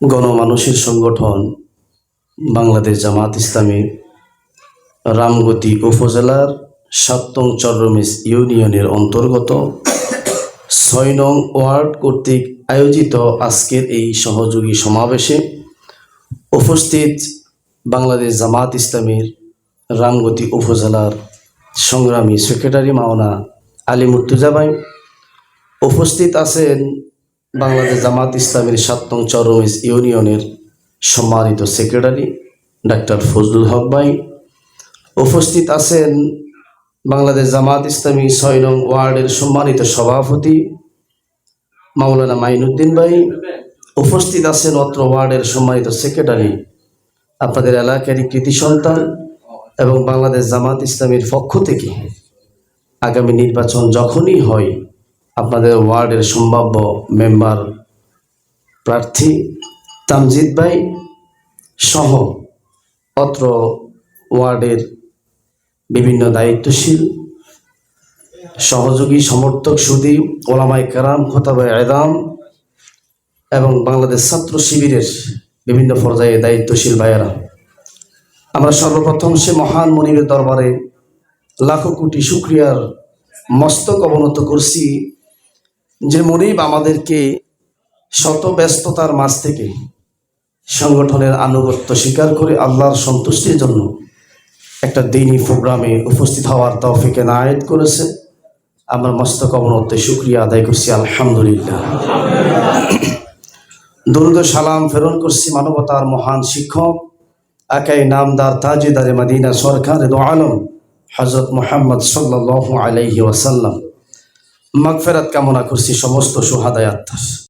গণমানুষের সংগঠন বাংলাদেশ জামাত ইসলামী রামগতি উপজেলার সাতং চররমেশ ইউনিয়নের অন্তর্গত ছয় নং ওয়ার্ড কর্তৃক আয়োজিত আজকের এই সহযোগী সমাবেশে উপস্থিত বাংলাদেশ জামাত ইসলামীর রামগতি উপজেলার সংগ্রামী সেক্রেটারি মাওনা আলী মুর্তুজাবাই উপস্থিত আছেন বাংলাদেশ জামাত ইসলামের সাতং চরমেজ ইউনিয়নের সম্মানিত সেক্রেটারি, ডাক্তার ফজলুল হক ভাই। উপস্থিত আছেন বাংলাদেশ জামাত ইসলামী ছয় নং ওয়ার্ডের সম্মানিত সভাপতি মাওলানা মাইনুদ্দিন ভাই। উপস্থিত আছেন অত্র ওয়ার্ডের সম্মানিত সেক্রেটারি, আপনাদের এলাকারই কৃতি সন্তান এবং বাংলাদেশ জামাত ইসলামীর পক্ষ থেকে আগামী নির্বাচন যখনই হয় আপনাদের ওয়ার্ডের সম্ভাব্য মেম্বার প্রার্থী তামজিদ ভাই সহ অত্র ওয়ার্ডের বিভিন্ন দায়িত্বশীল, সহযোগী, সমর্থক, সুদী ওলামাই কারাম, খতাবে আয়দাম এবং বাংলাদেশ ছাত্র শিবিরের বিভিন্ন পর্যায়ে দায়িত্বশীল ভাইয়েরা। আমরা সর্বপ্রথম সে মহান মনিবের দরবারে লাখো কোটি শুক্রিয়ার মস্তক অবনত করছি। যে মনিব আমাদেরকে শত ব্যস্ততার মাঝ থেকে সংগঠনের আনুগত্য স্বীকার করে আল্লাহর সন্তুষ্টির জন্য একটা দিনই প্রোগ্রামে উপস্থিত হওয়ার তৌফিকে নায়ত করেছে। আমরা মস্তক অবনতে শুক্রিয়া আদায় করছি, আলহামদুলিল্লাহ। দরুদ সালাম প্রেরণ করছি মানবতার মহান শিক্ষক, একাই নামদার তাজেদারে মদিনা সরকার আলম হজরত মোহাম্মদ সাল্লাহ আলাইহি ওয়াসাল্লাম। মাগফেরাত কামনা করছি সমস্ত সোহাদায় আত্মার।